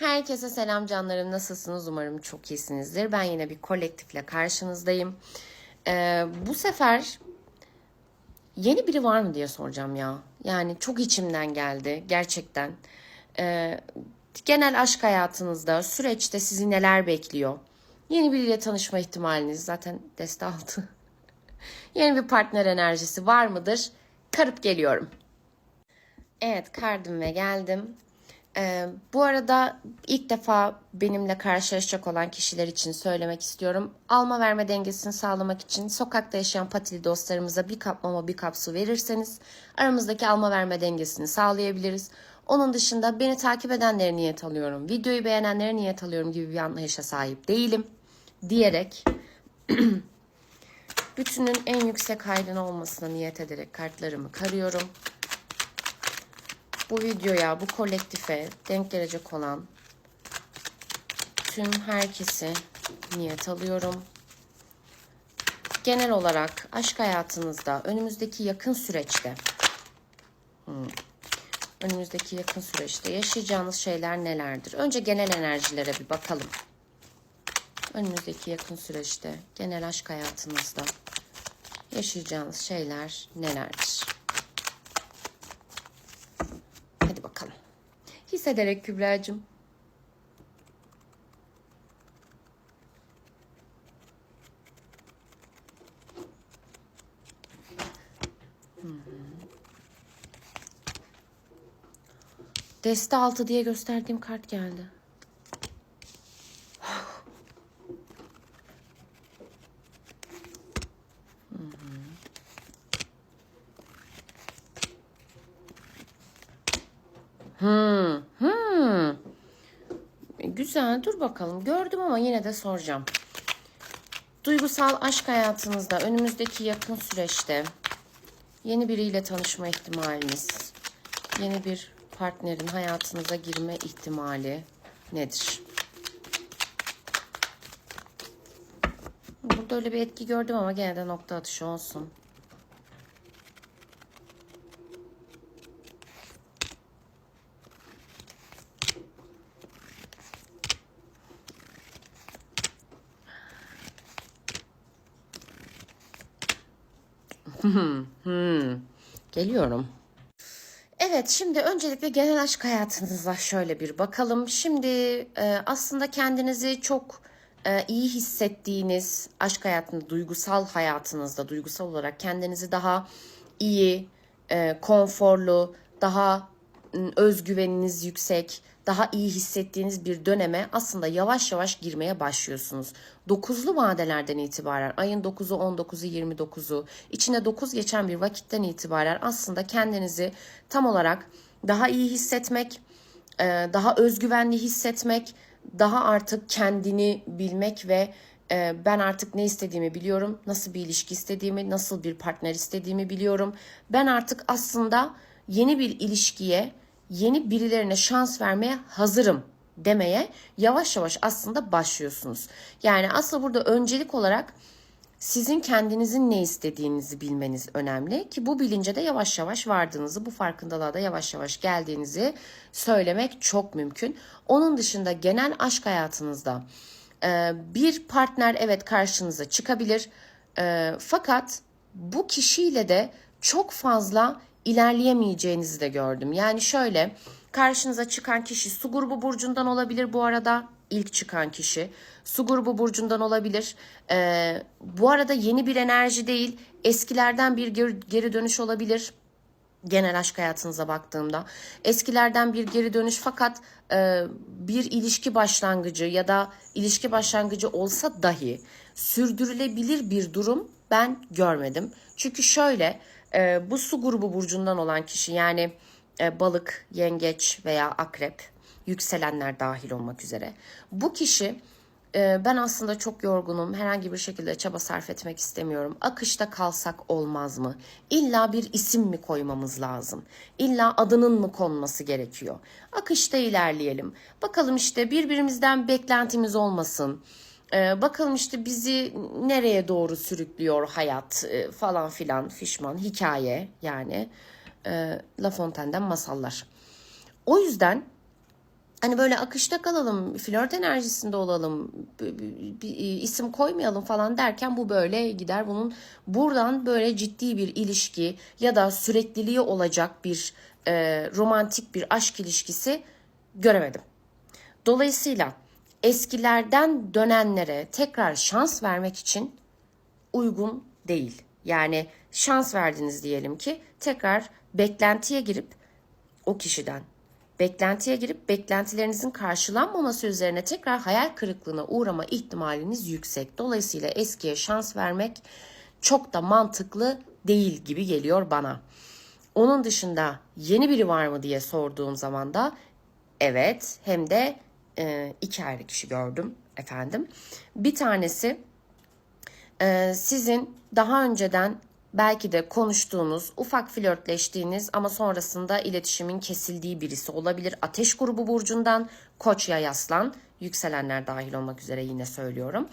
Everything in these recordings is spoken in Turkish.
Herkese selam canlarım. Nasılsınız? Umarım çok iyisinizdir. Ben yine bir kolektifle karşınızdayım. Ee, bu sefer yeni biri var mı diye soracağım ya. Yani çok içimden geldi gerçekten. Ee, genel aşk hayatınızda, süreçte sizi neler bekliyor? Yeni biriyle tanışma ihtimaliniz zaten deste aldı. yeni bir partner enerjisi var mıdır? Karıp geliyorum. Evet kardım ve geldim. Ee, bu arada ilk defa benimle karşılaşacak olan kişiler için söylemek istiyorum. Alma verme dengesini sağlamak için sokakta yaşayan patili dostlarımıza bir kap mama bir kap su verirseniz aramızdaki alma verme dengesini sağlayabiliriz. Onun dışında beni takip edenlere niyet alıyorum, videoyu beğenenlere niyet alıyorum gibi bir anlayışa sahip değilim diyerek bütünün en yüksek hayrına olmasına niyet ederek kartlarımı karıyorum bu videoya, bu kolektife denk gelecek olan tüm herkesi niyet alıyorum. Genel olarak aşk hayatınızda önümüzdeki yakın süreçte önümüzdeki yakın süreçte yaşayacağınız şeyler nelerdir? Önce genel enerjilere bir bakalım. Önümüzdeki yakın süreçte genel aşk hayatınızda yaşayacağınız şeyler nelerdir? Hadi bakalım. Hissederek Kübra'cığım. Hı. Deste altı diye gösterdiğim kart geldi. Hmm, hmm. Güzel, dur bakalım. Gördüm ama yine de soracağım. Duygusal aşk hayatınızda önümüzdeki yakın süreçte yeni biriyle tanışma ihtimaliniz, yeni bir partnerin hayatınıza girme ihtimali nedir? Burada öyle bir etki gördüm ama gene de nokta atışı olsun. Geliyorum. Evet, şimdi öncelikle genel aşk hayatınıza şöyle bir bakalım. Şimdi e, aslında kendinizi çok e, iyi hissettiğiniz aşk hayatında, duygusal hayatınızda, duygusal olarak kendinizi daha iyi, e, konforlu, daha m, özgüveniniz yüksek, daha iyi hissettiğiniz bir döneme aslında yavaş yavaş girmeye başlıyorsunuz. Dokuzlu vadelerden itibaren ayın 9'u, 19'u, 29'u içinde 9 geçen bir vakitten itibaren aslında kendinizi tam olarak daha iyi hissetmek, e, daha özgüvenli hissetmek, daha artık kendini bilmek ve e, ben artık ne istediğimi biliyorum, nasıl bir ilişki istediğimi, nasıl bir partner istediğimi biliyorum. Ben artık aslında yeni bir ilişkiye, yeni birilerine şans vermeye hazırım demeye yavaş yavaş aslında başlıyorsunuz. Yani aslında burada öncelik olarak sizin kendinizin ne istediğinizi bilmeniz önemli ki bu bilince de yavaş yavaş vardığınızı, bu farkındalığa da yavaş yavaş geldiğinizi söylemek çok mümkün. Onun dışında genel aşk hayatınızda e, bir partner evet karşınıza çıkabilir. E, fakat bu kişiyle de çok fazla ilerleyemeyeceğinizi de gördüm. Yani şöyle karşınıza çıkan kişi su grubu burcundan olabilir bu arada ilk çıkan kişi. Su grubu burcundan olabilir. Ee, bu arada yeni bir enerji değil eskilerden bir geri, dönüş olabilir genel aşk hayatınıza baktığımda eskilerden bir geri dönüş fakat e, bir ilişki başlangıcı ya da ilişki başlangıcı olsa dahi sürdürülebilir bir durum ben görmedim. Çünkü şöyle e, bu su grubu burcundan olan kişi yani e, balık, yengeç veya akrep yükselenler dahil olmak üzere bu kişi e, ben aslında çok yorgunum. Herhangi bir şekilde çaba sarf etmek istemiyorum. Akışta kalsak olmaz mı? İlla bir isim mi koymamız lazım? İlla adının mı konması gerekiyor? Akışta ilerleyelim. Bakalım işte birbirimizden beklentimiz olmasın. Ee, bakalım işte bizi nereye doğru sürüklüyor hayat e, falan filan fişman hikaye yani e, La Fontaine'den masallar. O yüzden Hani böyle akışta kalalım, flört enerjisinde olalım, bir, bir isim koymayalım falan derken bu böyle gider. Bunun buradan böyle ciddi bir ilişki ya da sürekliliği olacak bir e, romantik bir aşk ilişkisi göremedim. Dolayısıyla eskilerden dönenlere tekrar şans vermek için uygun değil. Yani şans verdiniz diyelim ki tekrar beklentiye girip o kişiden beklentiye girip beklentilerinizin karşılanmaması üzerine tekrar hayal kırıklığına uğrama ihtimaliniz yüksek. Dolayısıyla eskiye şans vermek çok da mantıklı değil gibi geliyor bana. Onun dışında yeni biri var mı diye sorduğum zaman da evet hem de e, iki ayrı kişi gördüm efendim. Bir tanesi ee, sizin daha önceden belki de konuştuğunuz, ufak flörtleştiğiniz ama sonrasında iletişimin kesildiği birisi olabilir. Ateş grubu burcundan Koç ya Yaslan, yükselenler dahil olmak üzere yine söylüyorum.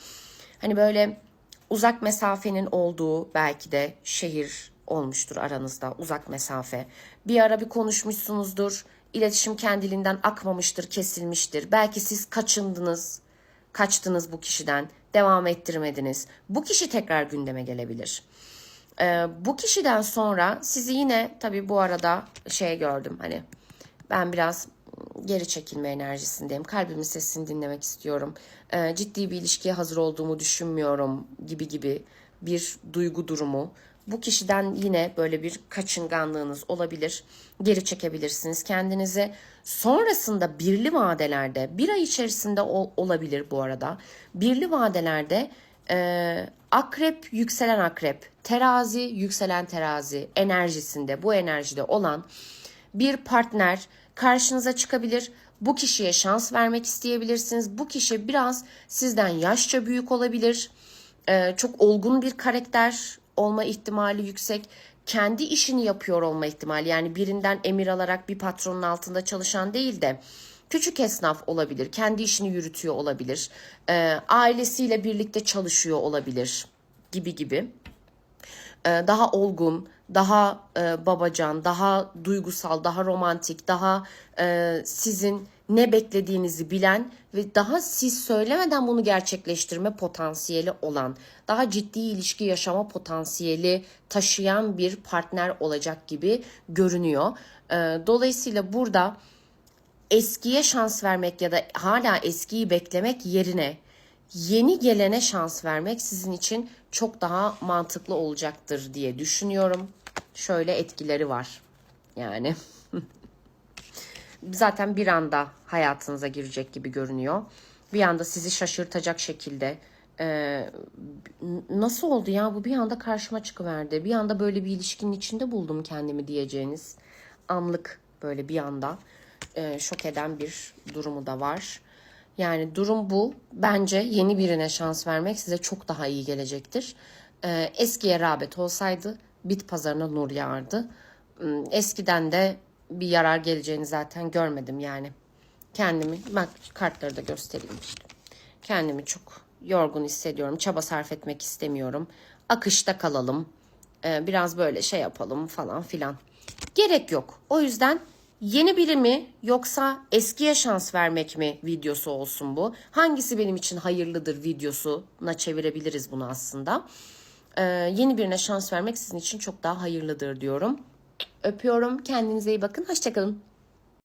Hani böyle uzak mesafenin olduğu belki de şehir olmuştur aranızda uzak mesafe. Bir ara bir konuşmuşsunuzdur. İletişim kendiliğinden akmamıştır, kesilmiştir. Belki siz kaçındınız, kaçtınız bu kişiden, devam ettirmediniz. Bu kişi tekrar gündeme gelebilir. Ee, bu kişiden sonra sizi yine tabii bu arada şey gördüm hani ben biraz geri çekilme enerjisindeyim. Kalbimin sesini dinlemek istiyorum. Ee, ciddi bir ilişkiye hazır olduğumu düşünmüyorum gibi gibi bir duygu durumu. Bu kişiden yine böyle bir kaçınganlığınız olabilir. Geri çekebilirsiniz kendinizi. Sonrasında birli vadelerde bir ay içerisinde ol- olabilir bu arada. Birli vadelerde e, akrep yükselen akrep, terazi yükselen terazi enerjisinde bu enerjide olan bir partner karşınıza çıkabilir. Bu kişiye şans vermek isteyebilirsiniz. Bu kişi biraz sizden yaşça büyük olabilir. Ee, çok olgun bir karakter olma ihtimali yüksek. Kendi işini yapıyor olma ihtimali yani birinden emir alarak bir patronun altında çalışan değil de küçük esnaf olabilir. Kendi işini yürütüyor olabilir. Ee, ailesiyle birlikte çalışıyor olabilir gibi gibi e, daha olgun, daha e, babacan, daha duygusal, daha romantik, daha e, sizin ne beklediğinizi bilen ve daha siz söylemeden bunu gerçekleştirme potansiyeli olan, daha ciddi ilişki yaşama potansiyeli taşıyan bir partner olacak gibi görünüyor. E, dolayısıyla burada eskiye şans vermek ya da hala eskiyi beklemek yerine yeni gelene şans vermek sizin için çok daha mantıklı olacaktır diye düşünüyorum. Şöyle etkileri var. Yani zaten bir anda hayatınıza girecek gibi görünüyor. Bir anda sizi şaşırtacak şekilde Ee, nasıl oldu ya bu bir anda karşıma çıkıverdi. Bir anda böyle bir ilişkinin içinde buldum kendimi diyeceğiniz anlık böyle bir anda e, şok eden bir durumu da var. Yani durum bu. Bence yeni birine şans vermek size çok daha iyi gelecektir. Ee, eskiye rağbet olsaydı bit pazarına nur yağardı. Hmm, Eskiden de bir yarar geleceğini zaten görmedim yani. Kendimi, bak kartları da göstereyim işte. Kendimi çok yorgun hissediyorum. Çaba sarf etmek istemiyorum. Akışta kalalım. Ee, biraz böyle şey yapalım falan filan. Gerek yok. O yüzden yeni biri mi yoksa eskiye şans vermek mi videosu olsun bu. Hangisi benim için hayırlıdır videosuna çevirebiliriz bunu aslında. Ee, yeni birine şans vermek sizin için çok daha hayırlıdır diyorum. Öpüyorum. Kendinize iyi bakın. Hoşçakalın.